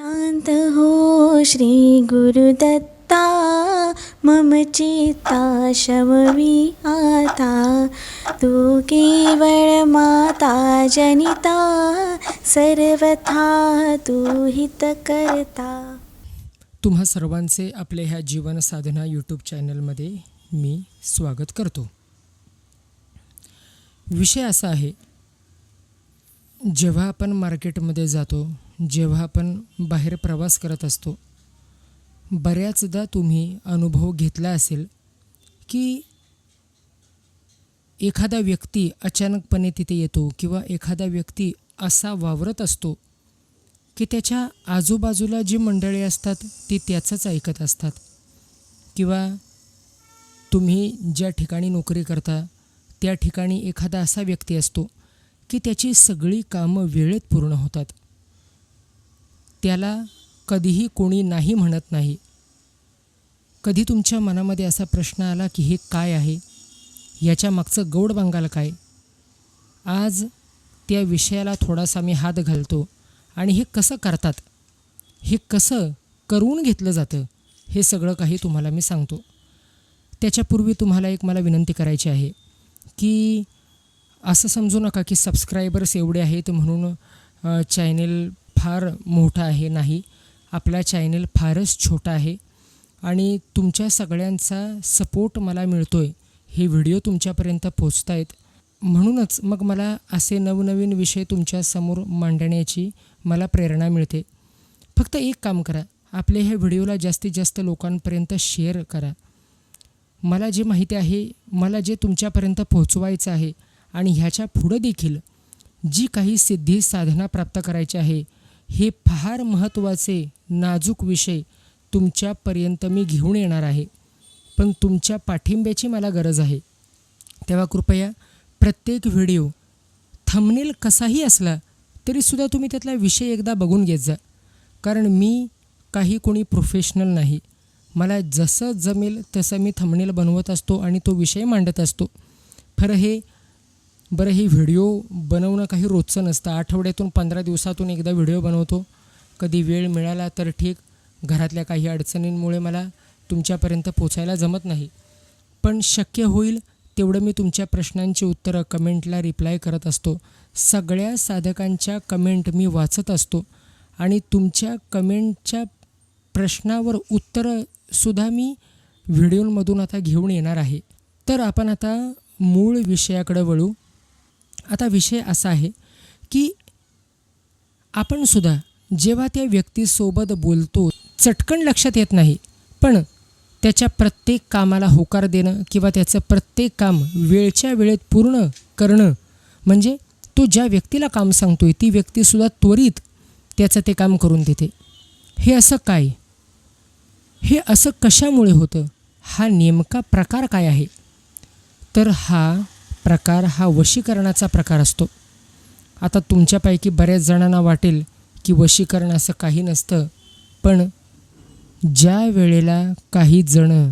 शांत हो श्री गुरुदत्ता मम चित्ता शमवी आता। तू केवळ माता जनिता। सर्वथा तू हित करता तुम्हा सर्वांचे आपल्या ह्या जीवन साधना यूट्यूब चॅनलमध्ये मी स्वागत करतो. विषय असा आहे जेव्हा आपण मार्केटमध्ये जातो जेव्हा आपण बाहेर प्रवास करत असतो बऱ्याचदा तुम्ही अनुभव घेतला असेल की एखादा व्यक्ती अचानकपणे तिथे येतो किंवा एखादा व्यक्ती असा वावरत असतो की त्याच्या आजूबाजूला जी मंडळी असतात ती त्याचंच ऐकत असतात. किंवा तुम्ही ज्या ठिकाणी नोकरी करता त्या ठिकाणी एखादा असा व्यक्ती असतो की त्याची सगळी कामं वेळेत पूर्ण होतात. त्याला कधीही कोणी नाही म्हणत नाही. कधी तुमच्या मनामध्ये असा प्रश्न आला की हे काय आहे? याच्या मागचं गौड बंगाल काय? आज त्या विषयाला थोडासा मी हात घालतो. आणि हे कसं करतात? हे कसं करून घेतलं जातं? हे सगळं काही तुम्हाला मी सांगतो. त्याच्यापूर्वी तुम्हाला एक मला विनंती करायची आहे की असं समजू नका की सबस्क्रायबर्स एवढे आहेत म्हणून चॅनेल फार मोठा आहे नाही. आपला चॅनल फारच छोटा आहे. आणि तुमच्या सगळ्यांचा सपोर्ट मला मिळतो आहे हे व्हिडिओ तुमच्यापर्यंत पोचत आहेत म्हणूनच मग मला असे नवनवीन विषय तुमच्यासमोर मांडण्याची मला प्रेरणा मिळते. फक्त एक काम करा. आपले ह्या व्हिडिओला जास्तीत जास्त लोकांपर्यंत शेअर करा. मला जे माहिती आहे मला जे तुमच्यापर्यंत पोहोचवायचं आहे आणि ह्याच्या पुढं देखील जी काही सिद्धी साधना प्राप्त करायची आहे हे फार महत्त्वाचे नाजूक विषय तुमच्यापर्यंत मी घेऊन येणार आहे. पण तुमच्या पाठिंब्याची मला गरज आहे. तेव्हा कृपया प्रत्येक व्हिडिओ थंबनेल कसाही असला तरीसुद्धा तुम्ही त्यातला विषय एकदा बघून घेत जा. कारण मी काही कोणी प्रोफेशनल नाही. मला जसं जमेल तसं मी थंबनेल बनवत असतो आणि तो विषय मांडत असतो. खरं हे बरं हे व्हिडिओ बनवणं काही रोजचं नसतं. आठवड्यातून पंधरा दिवसातून एकदा व्हिडिओ बनवतो. कधी वेळ मिळाला तर ठीक. घरातल्या काही अडचणींमुळे मला तुमच्यापर्यंत पोचायला जमत नाही. पण शक्य होईल तेवढं मी तुमच्या प्रश्नांची उत्तरं कमेंटला रिप्लाय करत असतो. सगळ्या साधकांच्या कमेंट मी वाचत असतो. आणि तुमच्या कमेंटच्या प्रश्नावर उत्तरंसुद्धा मी व्हिडिओमधून आता घेऊन येणार आहे. तर आपण आता मूळ विषयाकडे वळू. आता विषय असा आहे की आपण सुद्धा जेव्हा त्या व्यक्तीसोबत बोलतो चटकन लक्षात येत नाही पण त्याच्या प्रत्येक कामाला होकार देणं किंवा त्याचं प्रत्येक काम वेळच्या वेळेत पूर्ण करणं म्हणजे तो ज्या व्यक्तीला काम सांगतोय ती व्यक्तीसुद्धा त्वरित त्याचं ते काम करून देते. हे असं काय? हे असं कशामुळे होतं? हा नेमका प्रकार काय आहे? तर हा प्रकार हा वशीकरणाचा प्रकार असतो. आता तुमच्यापैकी बऱ्याच जणांना वाटेल की वशीकरण असं काही नसतं पण ज्या वेळेला काही जणं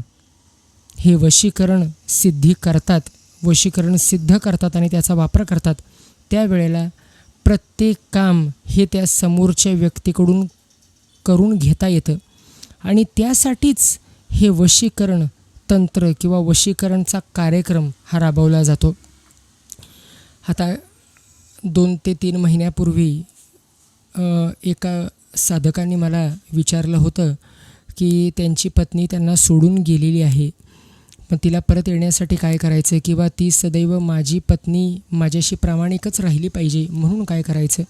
हे वशीकरण सिद्धी करतात वशीकरण सिद्ध करतात आणि त्याचा वापर करतात त्यावेळेला प्रत्येक काम हे त्या समोरच्या व्यक्तीकडून करून घेता येतं. आणि त्यासाठीच हे वशीकरण तंत्र किंवा वशीकरणचा कार्यक्रम हा राबवला जातो. आता दोन ते तीन महिन्यापूर्वी एका साधकांनी मला विचारलं होतं की त्यांची पत्नी त्यांना सोडून गेलेली आहे. पण तिला परत येण्यासाठी काय करायचं किंवा ती सदैव माझी पत्नी माझ्याशी प्रामाणिकच राहिली पाहिजे म्हणून काय करायचं?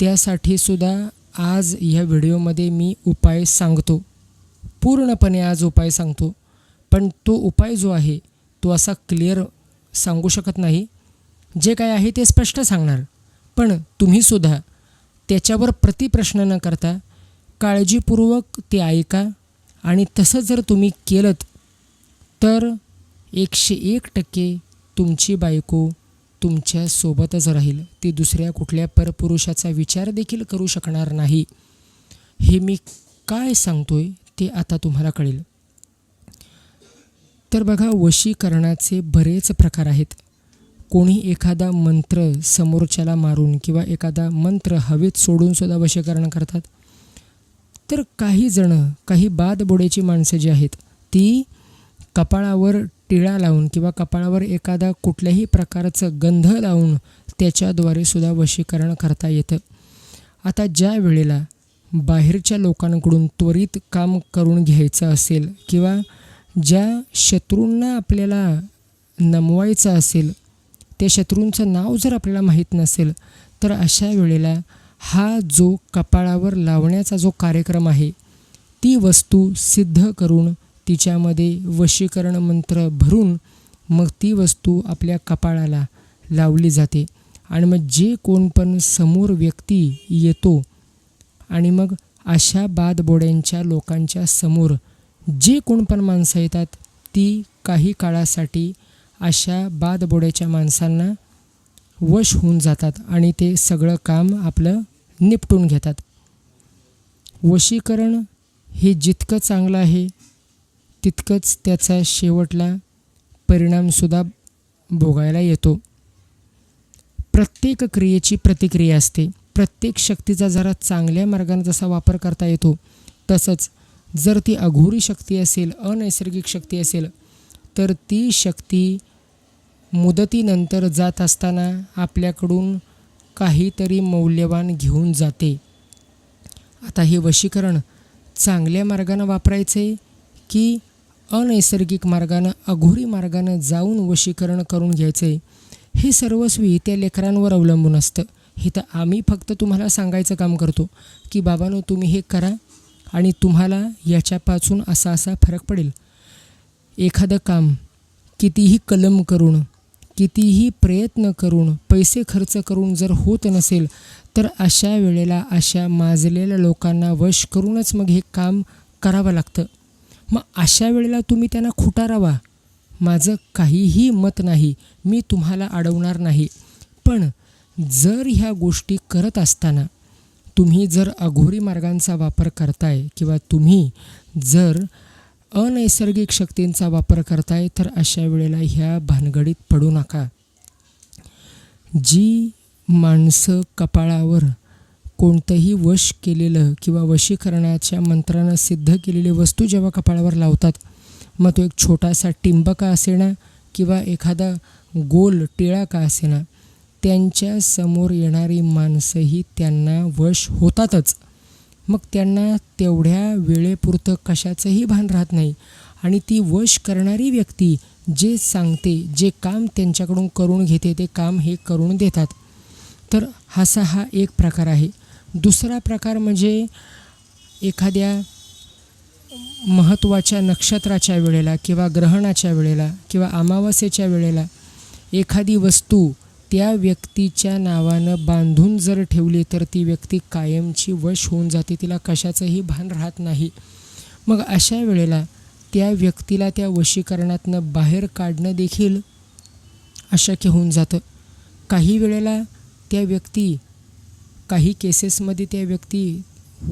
त्यासाठी सुद्धा आज ह्या व्हिडिओमध्ये मी उपाय सांगतो. पूर्णपणे आज उपाय सांगतो. पण तो उपाय जो आहे तो असा क्लिअर सांगू शकत नाही. जे काय आहे ते स्पष्ट सांगणार. पण तुम्हीसुद्धा त्याच्यावर प्रतिप्रश्न न करता काळजीपूर्वक ते ऐका आणि तसं जर तुम्ही केलं तर एकशे एक टक्के तुमची बायको तुमच्यासोबतच राहील. ती दुसऱ्या कुठल्या परपुरुषाचा विचार देखील करू शकणार नाही. हे मी काय सांगतोय ते आता तुम्हाला कळेल. तर बघा वशीकरणाचे बरेच प्रकार आहेत. कोणी एखादा मंत्र समोरच्याला मारून किंवा एखादा मंत्र हवेत सोडूनसुद्धा वशीकरण करतात. तर काही जणं काही बादबोड्याची माणसं जी आहेत ती कपाळावर टिळा लावून किंवा कपाळावर एखादा कुठल्याही प्रकारचं गंध लावून त्याच्याद्वारे सुद्धा वशीकरण करता येतं. आता ज्या वेळेला बाहेरच्या लोकांकडून त्वरित काम करून घ्यायचं असेल किंवा ज्या शत्रूंना आपल्याला नमवायचं असेल त्या शत्रूंचं नाव जर आपल्याला माहीत नसेल तर अशा वेळेला हा जो कपाळावर लावण्याचा जो कार्यक्रम आहे ती वस्तू सिद्ध करून तिच्यामध्ये वशीकरण मंत्र भरून मग ती वस्तू आपल्या कपाळाला लावली जाते. आणि मग जे कोण पण समोर व्यक्ती येतो आणि मग अशा बादबोड्यांच्या लोकांच्या समोर जे कोण पण माणसं येतात ती काही काळासाठी अशा बादबोड्याच्या माणसांना वश होऊन जातात आणि ते सगळं काम आपलं निपटून घेतात. वशीकरण हे जितकं चांगलं आहे तितकंच त्याचा शेवटला परिणामसुद्धा भोगायला येतो. प्रत्येक क्रियेची प्रतिक्रिया असते. प्रत्येक शक्तीचा जरा चांगल्या मार्गाने जसा वापर करता येतो तसंच जर ती अघोरी शक्ती असेल अनैसर्गिक शक्ती असेल तर ती शक्ती मुदतीनंतर जात असताना आपल्याकडून काहीतरी मौल्यवान घेऊन जाते. आता हे वशीकरण चांगल्या मार्गानं वापरायचे की अनैसर्गिक मार्गानं अघोरी मार्गानं जाऊन वशीकरण करून घ्यायचं आहे हे सर्वस्वी त्या लेकरांवर अवलंबून असतं. हे तर आम्ही फक्त तुम्हाला सांगायचं काम करतो की बाबांनो तुम्ही हे करा. आणि तुम्हाला याच्यापासून असा असा फरक पडेल. एखादं काम कितीही कलम करून कितीही प्रयत्न करून पैसे खर्च करून जर होत नसेल तर अशा वेळेला अशा माजलेल्या लोकांना वश करूनच मग हे काम करावं लागतं. मग अशा वेळेला तुम्ही त्यांना खुटारावा माझं काहीही मत नाही मी तुम्हाला अडवणार नाही. पण जर ह्या गोष्टी करत असताना तुम्ही जर अघोरी मार्गांचा वापर करताय किंवा तुम्ही जर अनैसर्गिक शक्तींचा वापर करताय तर अशा वेळेला ह्या भानगडीत पडू नका. जी माणसं कपाळावर कोणतंही वश केलेलं किंवा वशीकरणाच्या मंत्रानं सिद्ध केलेली वस्तू जेव्हा कपाळावर लावतात मग तो एक छोटासा टिंबका असेना किंवा एखादा गोल टिळा का असेना. त्यांच्यासमोर येणारी माणसंही त्यांना वश होतातच. मग त्यांना तेवढ्या वेळेपुरतं कशाचंही भान राहत नाही आणि ती वश करणारी व्यक्ती जे सांगते जे काम त्यांच्याकडून करून घेते ते काम हे करून देतात. तर असा हा एक प्रकार आहे. दुसरा प्रकार म्हणजे एखाद्या महत्त्वाच्या नक्षत्राच्या वेळेला किंवा ग्रहणाच्या वेळेला किंवा अमावस्येच्या वेळेला एखादी वस्तू त्या व्यक्तीच्या नावानं बांधून जर ठेवली तर ती व्यक्ती कायमची वश होऊन जाते. तिला कशाचंही भान राहत नाही. मग अशा वेळेला त्या व्यक्तीला त्या वशीकरणातनं बाहेर काढणं देखील अशक्य होऊन जातं. काही वेळेला त्या व्यक्ती काही केसेसमध्ये त्या व्यक्ती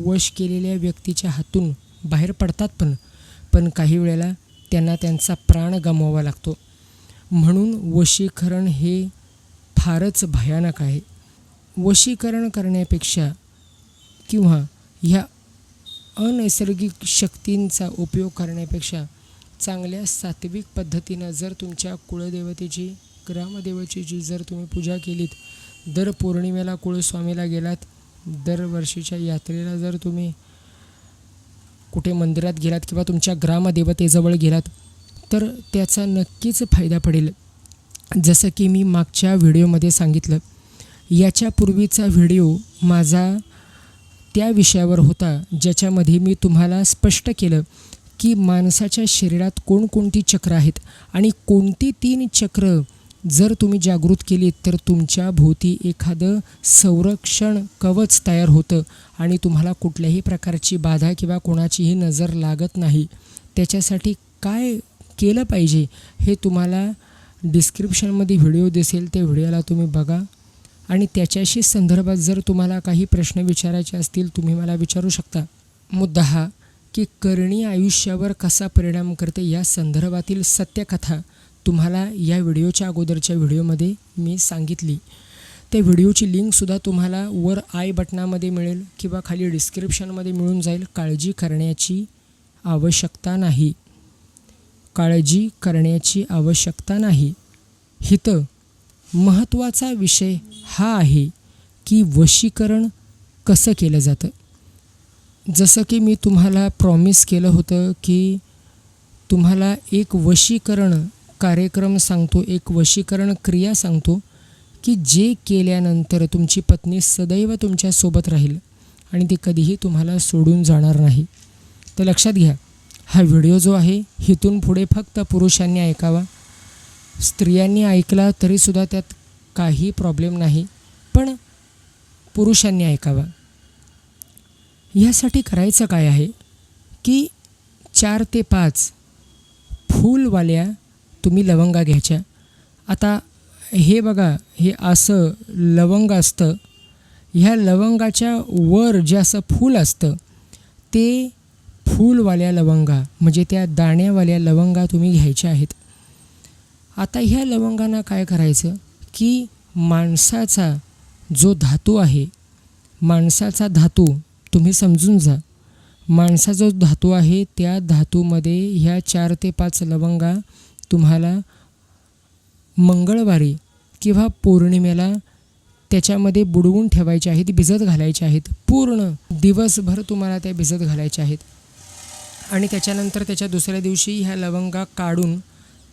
वश केलेल्या व्यक्तीच्या हातून बाहेर पडतात पण पण काही वेळेला त्यांना त्यांचा प्राण गमवावा लागतो. म्हणून वशीकरण हे फारच भयानक आहे. वशीकरण करण्यापेक्षा किंवा ह्या अनैसर्गिक शक्तींचा उपयोग करण्यापेक्षा चांगल्या सात्विक पद्धतीनं जर तुमच्या कुळदेवतेची ग्रामदेवतेची जर तुम्ही पूजा केलीत दर पौर्णिमेला कुळस्वामीला गेलात दरवर्षीच्या यात्रेला जर तुम्ही कुठे मंदिरात गेलात किंवा तुमच्या ग्रामदेवतेजवळ गेलात तर त्याचा नक्कीच फायदा पडेल. जसं की मी मागच्या व्हिडिओमध्ये सांगितलं याच्यापूर्वीचा व्हिडिओ माझा त्या विषयावर होता ज्याच्यामध्ये मी तुम्हाला स्पष्ट केलं की माणसाच्या शरीरात कोणकोणती चक्र आहेत आणि कोणती तीन चक्र जर तुम्ही जागृत केलीत तर तुमच्या भोवती एखादं संरक्षण कवच तयार होतं आणि तुम्हाला कुठल्याही प्रकारची बाधा किंवा कोणाचीही नजर लागत नाही. त्याच्यासाठी काय केलं पाहिजे हे तुम्हाला डिस्क्रिप्शनमध्ये व्हिडिओ दिसेल त्या व्हिडिओला तुम्ही बघा. आणि त्याच्याशी संदर्भात जर तुम्हाला काही प्रश्न विचारायचे असतील तुम्ही मला विचारू शकता. मुद्दा हा की करणी आयुष्यावर कसा परिणाम करते या संदर्भातील सत्यकथा तुम्हाला या व्हिडिओच्या अगोदरच्या व्हिडिओमध्ये मी सांगितली. त्या व्हिडिओची लिंकसुद्धा तुम्हाला वर आय बटनामध्ये मिळेल किंवा खाली डिस्क्रिप्शनमध्ये मिळून जाईल. काळजी करण्याची आवश्यकता नाही. काळजी करण्याची आवश्यकता नाही. हिथं महत्त्वाचा विषय हा आहे की वशीकरण कसं केलं जातं. जसं की मी तुम्हाला प्रॉमिस केलं होतं की तुम्हाला एक वशीकरण कार्यक्रम सांगतो एक वशीकरण क्रिया सांगतो की जे केल्यानंतर तुमची पत्नी सदैव तुमच्यासोबत राहील आणि ती कधीही तुम्हाला सोडून जाणार नाही. तर लक्षात घ्या हा व्हिडिओ जो आहे इथून पुढे फक्त पुरुषांनी ऐकावा. स्त्रियांनी ऐकला तरीसुद्धा त्यात काही प्रॉब्लेम नाही पण पुरुषांनी ऐकावा. ह्यासाठी करायचं काय आहे की चार ते पाच फूलवाल्या तुम्ही लवंगा घ्यायच्या. आता हे बघा हे असं लवंग असतं. ह्या लवंगाच्या वर जे असं फूल असतं ते फूलवाल्या लवंगा म्हणजे त्या दाण्यावाल्या लवंगा तुम्ही घ्यायच्या आहेत. आता ह्या लवंगांना काय करायचं की माणसाचा जो धातू आहे माणसाचा धातू तुम्ही समजून जा. माणसा जो धातू आहे त्या धातूमध्ये ह्या चार ते पाच लवंगा तुम्हाला मंगळवारी किंवा पौर्णिमेला त्याच्यामध्ये बुडवून ठेवायच्या आहेत भिजत घालायचे आहेत. पूर्ण दिवसभर तुम्हाला त्या भिजत घालायच्या आहेत. आणि त्याच्यानंतर त्याच्या दुसऱ्या दिवशी ह्या लवंगा काढून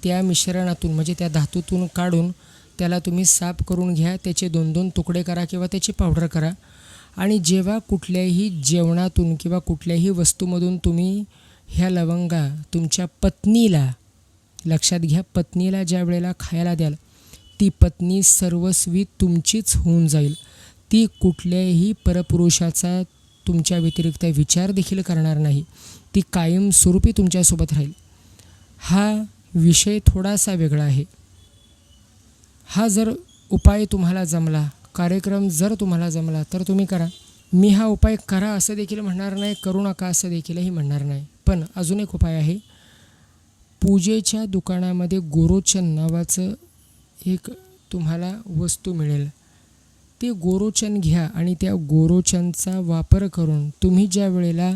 त्या मिश्रणातून म्हणजे त्या धातूतून काढून त्याला तुम्ही साफ करून घ्या. त्याचे दोन दोन तुकडे करा किंवा त्याची पावडर करा. आणि जेव्हा कुठल्याही जेवणातून किंवा कुठल्याही वस्तूमधून तुम्ही ह्या लवंगा तुमच्या पत्नीला लक्षात घ्या पत्नीला ज्या वेळेला खायला द्याल ती पत्नी सर्वस्वी तुमचीच होऊन जाईल. ती कुठल्याही परपुरुषाचा तुमच्या व्यतिरिक्त विचार देखील करणार नाही. ती कायमस्वरूपी तुमच्यासोबत राहील. हा विषय थोडासा वेगळा आहे. हा जर उपाय तुम्हाला जमला कार्यक्रम जर तुम्हाला जमला तर तुम्ही करा. मी हा उपाय करा असं देखील म्हणणार नाही करू नका असं देखीलही म्हणणार नाही. पण अजून एक उपाय आहे. पूजेच्या दुकानामध्ये गोरोचन नावाचं एक तुम्हाला वस्तू मिळेल. ते गोरोचन घ्या आणि त्या गोरोचनचा वापर करून तुम्ही ज्या वेळेला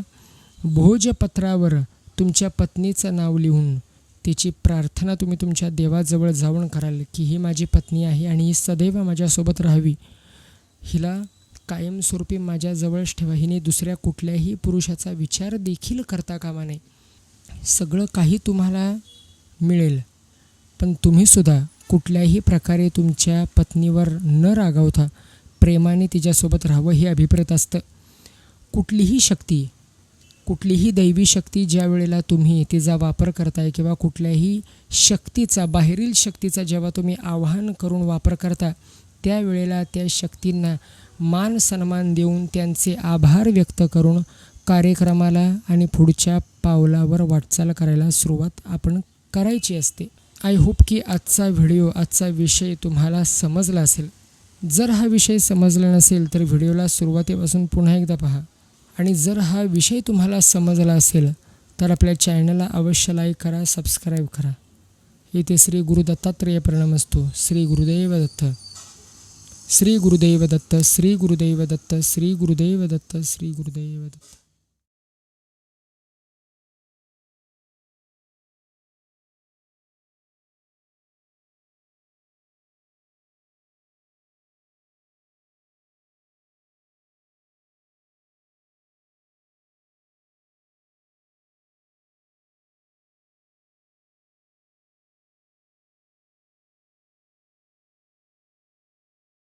भोजपत्रावर तुमच्या पत्नीचं नाव लिहून तिची प्रार्थना तुम्ही तुमच्या देवाजवळ जाऊन कराल की ही माझी पत्नी आहे आणि ही सदैव माझ्यासोबत राहावी हिला कायमस्वरूपी माझ्याजवळच ठेवा. हिने दुसऱ्या कुठल्याही पुरुषाचा विचार देखील करता कामा नये. सगळं काही तुम्हाला मिळेल पण तुम्हीसुद्धा कुठल्याही प्रकारे तुमच्या पत्नीवर न रागावता प्रेमाने तिच्यासोबत राहावं हे अभिप्रेत असतं. कुठलीही शक्ती कुठलीही दैवी शक्ती ज्या वेळेला तुम्ही तिचा वापर करताय किंवा कुठल्याही शक्तीचा बाहेरील शक्तीचा जेव्हा तुम्ही आवाहन करून वापर करता त्यावेळेला त्या शक्तींना मान सन्मान देऊन त्यांचे आभार व्यक्त करून कार्यक्रमाला आणि पुढच्या पावलावर वाटचाल करायला सुरुवात आपण करायची असते. आय होप की आजचा व्हिडिओ आजचा विषय तुम्हाला समजला असेल. जर हा विषय समजला नसेल तर व्हिडिओला सुरुवातीपासून पुन्हा एकदा पहा. आणि जर हा विषय तुम्हाला समजला असेल तर आपल्या चॅनलला अवश्य लाईक करा सबस्क्राईब करा. इथे श्री गुरुदत्तात्रेय दत्तात्रेय असतो श्री गुरुदेव दत्त. श्री गुरुदेव दत्त श्री गुरुदेव दत्त श्री गुरुदेव दत्त श्री गुरुदेव दत्त.